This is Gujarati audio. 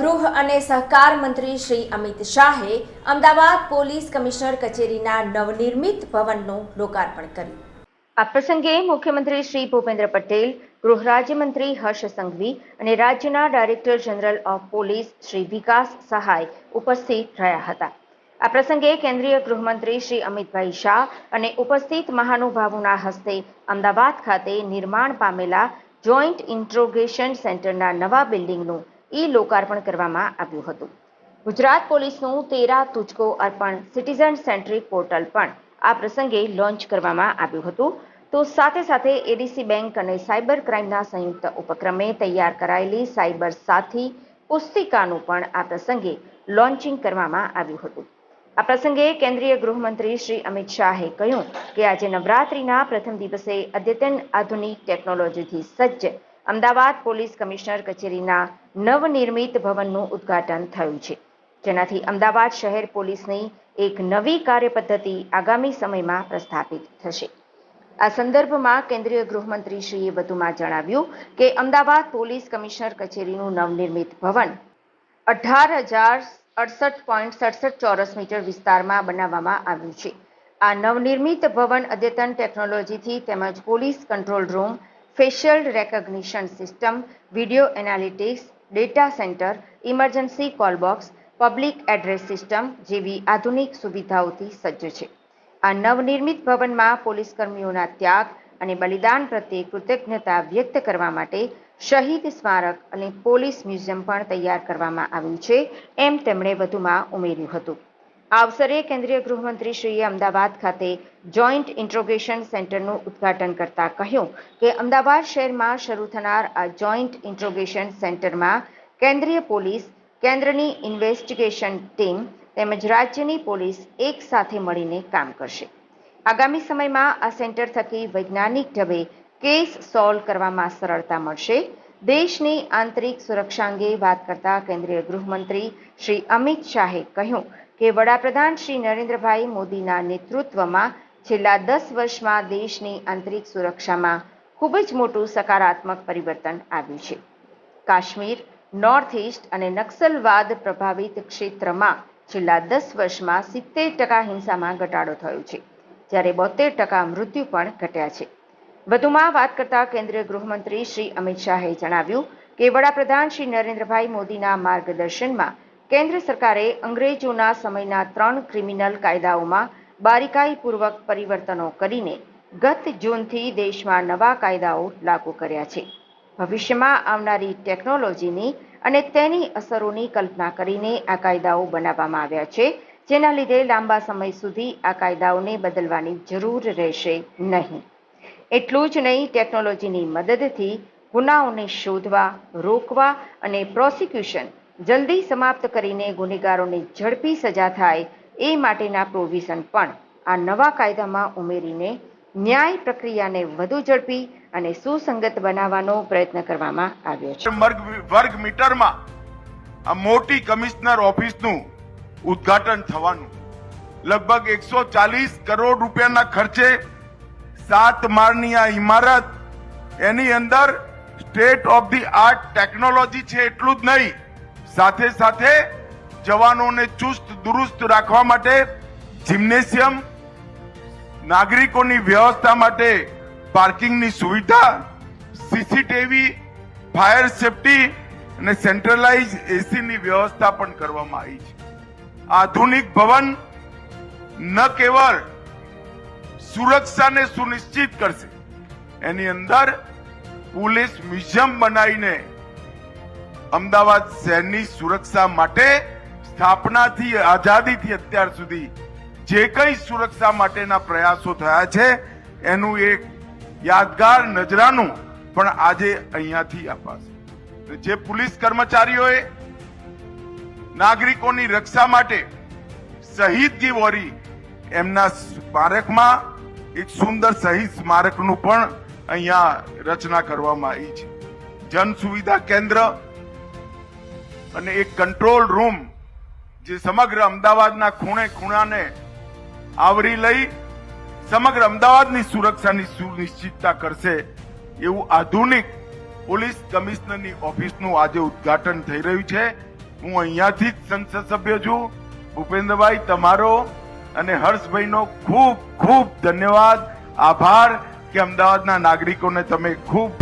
ગૃહ અને સહકાર મંત્રી શ્રી અમિત શાહે અમદાવાદ પોલીસ કમિશનર કચેરીના નવનિર્મિત ભવનનું લોકાર્પણ કર્યું. આ પ્રસંગે મુખ્યમંત્રી શ્રી ભૂપેન્દ્ર પટેલ, ગૃહ રાજ્યમંત્રી હર્ષ સંઘવી અને રાજ્યના director general of police Shri Vikas Sahay ઉપસ્થિત રહ્યા હતા. આ પ્રસંગે કેન્દ્રીય ગૃહમંત્રી શ્રી અમિતભાઈ શાહ અને ઉપસ્થિત મહાનુભાવોના હસ્તે અમદાવાદ ખાતે નિર્માણ પામેલા જોઈન્ટ ઇન્ટ્રોગેશન સેન્ટરના નવા બિલ્ડિંગનું ઈ લોકાર્પણ કરવામાં આવ્યું હતું. ગુજરાત પોલીસનું તેરા તુચકો અર્પણ સિટીઝન સેન્ટ્રિક પોર્ટલ પણ આ પ્રસંગે લોન્ચ કરવામાં આવ્યું હતું. તો સાથે સાથે એડીસી બેંક અને સાયબર ક્રાઇમના સંયુક્ત ઉપક્રમે તૈયાર કરાયેલી સાયબર સાથી પુસ્તિકાનું પણ આ પ્રસંગે લોન્ચિંગ કરવામાં આવ્યું હતું. આ પ્રસંગે કેન્દ્રીય ગૃહમંત્રી શ્રી અમિત શાહે કહ્યું કે આજે નવરાત્રિના પ્રથમ દિવસે અદ્યતન આધુનિક ટેકનોલોજીથી સજ્જ અમદાવાદ પોલીસ કમિશનર કચેરીના નવનિર્મિત ભવનનું ઉદ્ઘાટન થયું છે. જેનાથી અમદાવાદ શહેર પોલીસની એક નવી કાર્યપદ્ધતિ આગામી સમયમાં પ્રસ્થાપિત થશે. આ સંદર્ભમાં કેન્દ્રીય ગૃહમંત્રીશ્રીએ વધુમાં જણાવ્યું કે અમદાવાદ પોલીસ કમિશનર કચેરીનું નવનિર્મિત ભવન અઢાર હજાર અડસઠ પોઈન્ટ સડસઠ ચોરસ મીટર વિસ્તારમાં બનાવવામાં આવ્યું છે. આ નવનિર્મિત ભવન અદ્યતન ટેકનોલોજીથી તેમજ police control room facial recognition system video analytics data centre emergency call box public address system જેવી આધુનિક સુવિધાઓથી સજ્જ છે. આ નવનિર્મિત ભવનમાં પોલીસ કર્મીઓના ત્યાગ અને બલિદાન પ્રત્યે કૃતજ્ઞતા વ્યક્ત કરવા માટે શહીદ સ્મારક અને પોલીસ મ્યુઝિયમ પણ તૈયાર કરવામાં આવ્યું છે, એમ તેમણે વધુમાં ઉમેર્યું હતું. આ અવસરે કેન્દ્રીય ગૃહમંત્રીશ્રીએ અમદાવાદ ખાતે જોઈન્ટ ઇન્ટ્રોગેશન સેન્ટરનું ઉદ્ઘાટન કરતા કહ્યું કે અમદાવાદ શહેરમાં શરૂ થનાર આ જોઈન્ટ ઇન્ટ્રોગેશન સેન્ટરમાં કેન્દ્રીય પોલીસ, કેન્દ્રની ઇન્વેસ્ટિગેશન ટીમ તેમજ રાજ્યની પોલીસ એક સાથે મળીને કામ કરશે. આગામી સમયમાં આ સેન્ટર થકી વૈજ્ઞાનિક ઢબે કેસ સોલ્વ કરવામાં સરળતા મળશે. દેશની આંતરિક સુરક્ષા અંગે વાત કરતા કેન્દ્રીય ગૃહમંત્રી શ્રી અમિત શાહે કહ્યું કે વડાપ્રધાન શ્રી નરેન્દ્રભાઈ મોદીના નેતૃત્વમાં છેલ્લા દસ વર્ષમાં દેશની આંતરિક સુરક્ષામાં ખૂબ જ મોટું સકારાત્મક પરિવર્તન આવ્યું છે. કાશ્મીર નોર્થ ઇસ્ટ અને નક્સલવાદ પ્રભાવિત ક્ષેત્રમાં છેલ્લા દસ વર્ષમાં સિત્તેર ટકા હિંસામાં ઘટાડો થયો છે, જ્યારે બોતેર ટકા મૃત્યુ પણ ઘટ્યા છે. વધુમાં વાત કરતા કેન્દ્રીય ગૃહમંત્રી શ્રી અમિત શાહે જણાવ્યું કે વડાપ્રધાન શ્રી નરેન્દ્રભાઈ મોદીના માર્ગદર્શનમાં કેન્દ્ર સરકારે અંગ્રેજોના સમયના ત્રણ ક્રિમિનલ કાયદાઓમાં બારીકાઈપૂર્વક પરિવર્તનો કરીને ગત જૂનથી દેશમાં નવા કાયદાઓ લાગુ કર્યા છે. ભવિષ્યમાં આવનારી ટેકનોલોજીની અને તેની અસરોની કલ્પના કરીને આ કાયદાઓ બનાવવામાં આવ્યા છે, જેના લીધે લાંબા સમય સુધી આ કાયદાઓને બદલવાની જરૂર રહેશે નહીં. એટલું જ નહીં ટેકનોલોજીની મદદથી ગુનાઓને શોધવા, રોકવા અને પ્રોસિક્યુશન જલ્દી સમાપ્ત કરીને ગુનેગારોને ઝડપી સજા થાય એ માટેના પ્રોવિઝન પણ આ નવા કાયદામાં ઉમેરીને ન્યાય પ્રક્રિયાને વધુ ઝડપી અને સુસંગત બનાવવાનો પ્રયત્ન કરવામાં આવ્યો છે. વર્ગ મીટરમાં આ મોટી કમિશનર ઓફિસનું ઉદ્ઘાટન થવાનું. લગભગ એકસો ચાલીસ કરોડ રૂપિયાના ખર્ચે સાત માળની આ ઇમારત એની અંદર state of the art technology છે એટલું જ નહીં, સાથે સાથે જવાનોને ચુસ્ત, દુરુસ્ત રાખવા માટે જિમ્નેશિયમ, નાગરિકોની વ્યવસ્થા માટે પાર્કિંગની સુવિધા, સીસીટીવી, ફાયર સેફટી અને સેન્ટ્રલાઇઝ એસીની વ્યવસ્થા પણ કરવામાં આવી છે. આધુનિક ભવન ન કેવળ સુરક્ષાને સુનિશ્ચિત કરશે. એની અંદર પોલીસ મ્યુઝિયમ બનાવીને અમદાવાદ શહેરની સુરક્ષા માટે સ્થાપનાથી આઝાદીથી અત્યાર સુધી જે કંઈ સુરક્ષા માટેના પ્રયાસો થયા છે, એનું એક યાદગાર નજરાનું પણ આજે અહીંયાથી અપાશે. જે પોલીસ કર્મચારીઓએ નાગરિકોની રક્ષા માટે શહીદગી વોરી એમના સ્મારકમાં એક સુંદર શહીદ સ્મારકનું પણ અહીંયા રચના કરવામાં આવી છે. જન સુવિધા કેન્દ્ર અને એક કંટ્રોલ રૂમ જે સમગ્ર અમદાવાદના ખૂણે ખૂણાને આવરી લઈ સમગ્ર અમદાવાદની સુરક્ષાની સુનિશ્ચિતતા કરશે એવું આધુનિક પોલીસ કમિશનરની ઓફિસનું આજે ઉદ્ઘાટન થઈ રહ્યું છે. હું અહીંયાથી જ સંસદ સભ્ય છું. ભૂપેન્દ્રભાઈ, તમારો અને હર્ષભાઈનો ખૂબ ખૂબ ધન્યવાદ. આભાર કે અમદાવાદના નાગરિકોને તમે ખૂબ